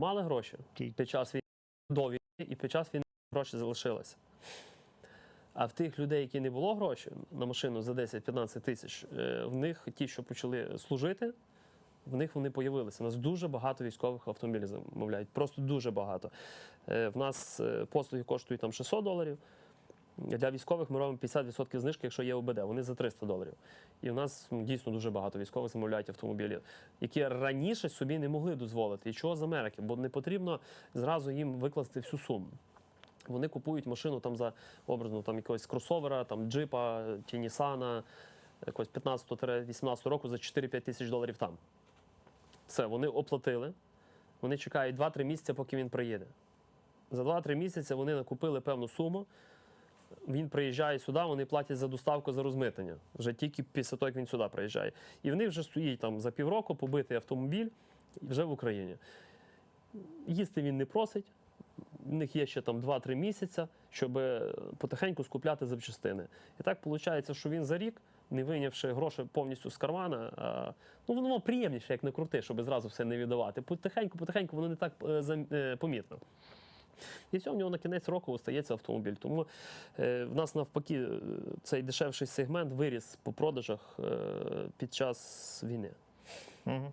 мали гроші під час війни до війни, і під час війни гроші залишилися. А в тих людей, які не було грошей на машину за 10-15 тисяч, е, в них ті, що почали служити, в них вони появилися. У нас дуже багато військових автомобілів замовляють. Просто дуже багато. Е, В нас е, послуги коштують там 600 доларів. Для військових ми робимо 50% знижки, якщо є ОБД. Вони за 300 доларів. І в нас дійсно дуже багато військових замовляють автомобілі, які раніше собі не могли дозволити. І чого з Америки? Бо не потрібно зразу їм викласти всю суму. Вони купують машину там за образно там якогось кросовера, там джипа чи Нісана, якогось 15-18 року за 4-5 тисяч доларів там. Все, вони оплатили. Вони чекають 2-3 місяці, поки він приїде. За 2-3 місяці вони накупили певну суму. Він приїжджає сюди, вони платять за доставку за розмитнення. Вже тільки після того, як він сюди приїжджає. І вони вже стоїть там за півроку, побитий автомобіль вже в Україні. Їсти він не просить. В них є ще там 2-3 місяці, щоб е, потихеньку скупляти запчастини. І так виходить, що він за рік, не вийнявши гроші повністю з кармана, а, ну воно приємніше, як не крути, щоб зразу все не віддавати. Потихеньку, потихеньку воно не так е, е, помітно. І все, в нього на кінець року остається автомобіль. Тому е, в нас навпаки е, цей дешевший сегмент виріс по продажах е, під час війни. Угу.